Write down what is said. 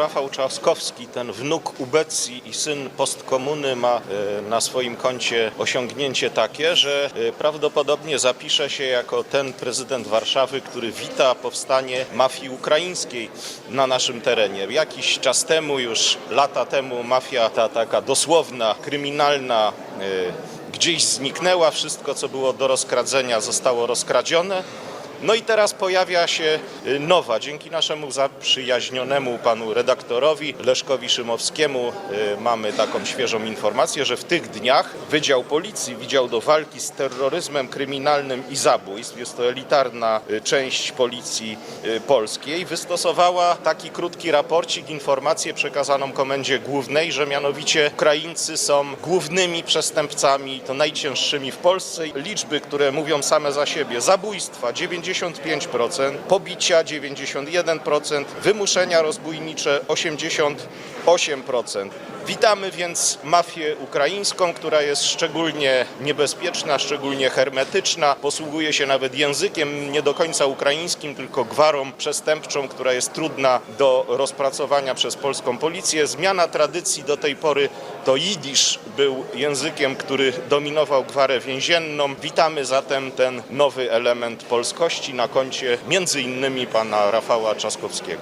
Rafał Trzaskowski, ten wnuk ubecji i syn postkomuny ma e, na swoim koncie osiągnięcie takie, że e, prawdopodobnie zapisze się jako ten prezydent Warszawy, który wita powstanie mafii ukraińskiej na naszym terenie. Jakiś czas temu, już lata temu, mafia ta taka dosłowna, kryminalna e, gdzieś zniknęła, wszystko co było do rozkradzenia zostało rozkradzione. No i teraz pojawia się y, nowa, dzięki naszemu zaprzyjaźnionemu panu redaktorowi Leszkowi Szymowskiemu y, mamy taką świeżą informację, że w tych dniach Wydział Policji, Wydział do Walki z Terroryzmem Kryminalnym i Zabójstw, jest to elitarna y, część Policji Polskiej, wystosowała taki krótki raporcik, informację przekazaną Komendzie Głównej, że mianowicie Ukraińcy są głównymi przestępcami, to najcięższymi w Polsce. Liczby, które mówią same za siebie, zabójstwa 95%, pobicia 91%, wymuszenia rozbójnicze 88%. Witamy więc mafię ukraińską, która jest szczególnie niebezpieczna, szczególnie hermetyczna, posługuje się nawet językiem nie do końca ukraińskim, tylko gwarą przestępczą, która jest trudna do rozpracowania przez polską policję. Zmiana tradycji do tej pory to jidysz był językiem, który dominował gwarę więzienną. Witamy zatem ten nowy element polskości na koncie między innymi pana Rafała Trzaskowskiego.